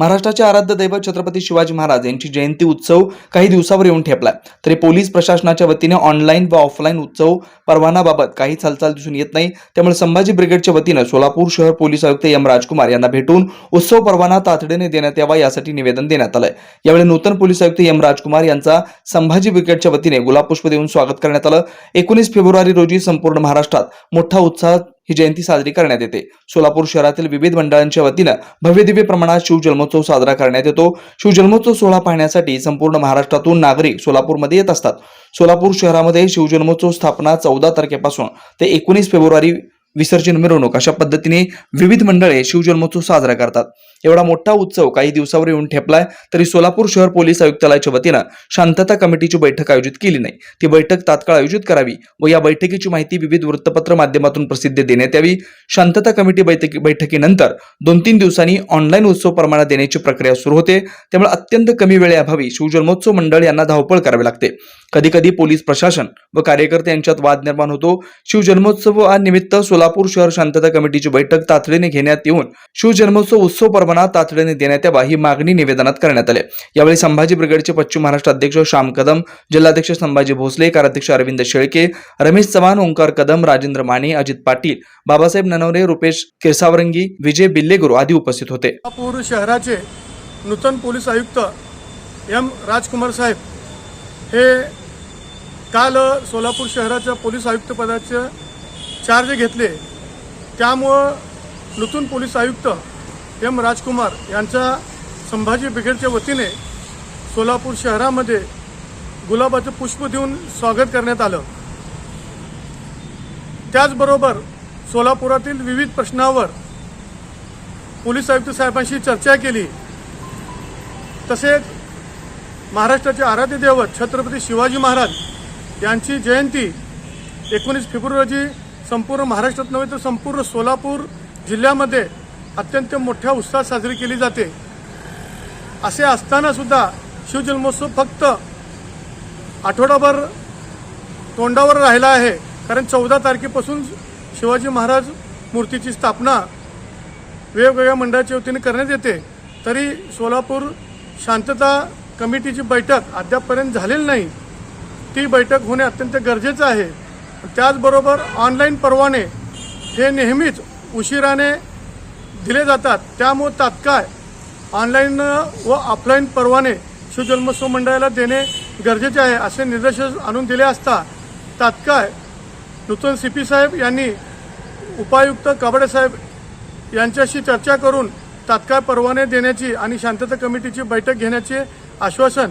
महाराष्ट्राचे आराध्य दैवत छत्रपती शिवाजी महाराज यांची जयंती उत्सव काही दिवसावर येऊन ठेपलाय. तरी पोलीस प्रशासनाच्या वतीने ऑनलाईन व ऑफलाईन उत्सव परवानाबाबत काहीच हालचाल दिसून येत नाही. त्यामुळे संभाजी ब्रिगेडच्या वतीनं सोलापूर शहर पोलीस आयुक्त एम राजकुमार यांना भेटून उत्सव परवाना तातडीने देण्यात यावा यासाठी निवेदन देण्यात आलंय. यावेळी नूतन पोलीस आयुक्त एम राजकुमार यांचा संभाजी ब्रिगेडच्या वतीने गुलाब पुष्प देऊन स्वागत करण्यात आलं. एकोणीस फेब्रुवारी रोजी संपूर्ण महाराष्ट्रात मोठा उत्साह ही जयंती साजरी करण्यात येते. सोलापूर शहरातील विविध मंडळांच्या वतीनं भव्यदिव्य प्रमाणात शिवजन्मोत्सव साजरा करण्यात येतो. शिवजन्मोत्सव सोहळा पाहण्यासाठी संपूर्ण महाराष्ट्रातून नागरिक सोलापूरमध्ये येत असतात. सोलापूर शहरामध्ये शिवजन्मोत्सव स्थापना चौदा तारखेपासून ते एकोणीस फेब्रुवारी विसर्जन मिरवणूक अशा पद्धतीने विविध मंडळे शिवजन्मोत्सव साजरा करतात. एवढा मोठा उत्सव काही दिवसावर येऊन ठेपलाय तरी सोलापूर शहर पोलीस आयुक्तालयाच्या वतीनं शांतता कमिटीची बैठक आयोजित केली नाही. ती बैठक तात्काळ आयोजित करावी व या बैठकीची माहिती विविध वृत्तपत्र माध्यमातून प्रसिद्ध देण्यात यावी. शांतता कमिटी बैठकी बैठकीनंतर दोन तीन दिवसांनी ऑनलाईन उत्सव प्रमाणात देण्याची प्रक्रिया सुरू होते. त्यामुळे अत्यंत कमी वेळेअभावी शिवजन्मोत्सव मंडळ यांना धावपळ करावी लागते. कधी कधी पोलीस प्रशासन व कार्यकर्ते यांच्यात वाद निर्माण होतो. शिवजन्मोत्सव निमित्त सोलापूर शहर शांतता कमिटीची बैठक तातडीने घेण्यात येऊन शिवजन्मोत्सव उत्सव परवाना तातडीने देण्यात यावा ही मागणी निवेदनात करण्यात आली. यावेळी संभाजी ब्रिगेडचे पश्चिम महाराष्ट्र अध्यक्ष श्याम कदम जिल्हाध्यक्ष संभाजी भोसले कार्याध्यक्ष अरविंद शेळके रमेश चव्हाण ओंकार कदम राजेंद्र माने अजित पाटील बाबासाहेब ननवरे रुपेश केसावरंगी विजय बिल्लेगुरू आदी उपस्थित होते. सोलापूर शहराचे नूतन पोलीस आयुक्त एम राजकुमार साहेब हे काल सोलापूर शहराच्या पोलीस आयुक्तपदाचे चार्ज घेतले. त्यामुळं नूतन पोलीस आयुक्त एम राजकुमार यांच्या संभाजी ब्रिगेडच्या वतीने सोलापूर शहरामध्ये गुलाबाचं पुष्प देऊन स्वागत करण्यात आलं. त्याचबरोबर सोलापुरातील विविध प्रश्नावर पोलीस आयुक्त साहेबांशी चर्चा केली. तसेच महाराष्ट्राचे आराध्य दैवत छत्रपती शिवाजी महाराज यांची जयंती एकोणीस फेब्रुवारी रोजी संपूर्ण महाराष्ट्रात नव्हे तर संपूर्ण सोलापूर जिल्ह्यामध्ये अत्यंत मोठ्या उत्साहात साजरी केली जाते. असे असतानासुद्धा शिवजन्मोत्सव फक्त आठवडाभर तोंडावर राहिला आहे. कारण चौदा तारखेपासून शिवाजी महाराज मूर्तीची स्थापना वेगवेगळ्या मंडळाच्या वतीने करण्यात येते. तरी सोलापूर शांतता कमिटीची बैठक अद्यापपर्यंत झालेली नाही. ती बैठक होणे अत्यंत गरजेचं आहे. त्याचबरोबर ऑनलाईन परवाने हे नेहमीच उशिराने दिले जातात. त्यामुळे तात्काळ ऑनलाईन व ऑफलाईन परवाने शिवजन्मोत्सव मंडळाला देणे गरजेचे आहे असे निर्देश आणून दिले असता तात्काळ नूतन सी पी साहेब यांनी उपायुक्त काबडे साहेब यांच्याशी चर्चा करून तात्काळ परवाने देण्याची आणि शांतता कमिटीची बैठक घेण्याचे आश्वासन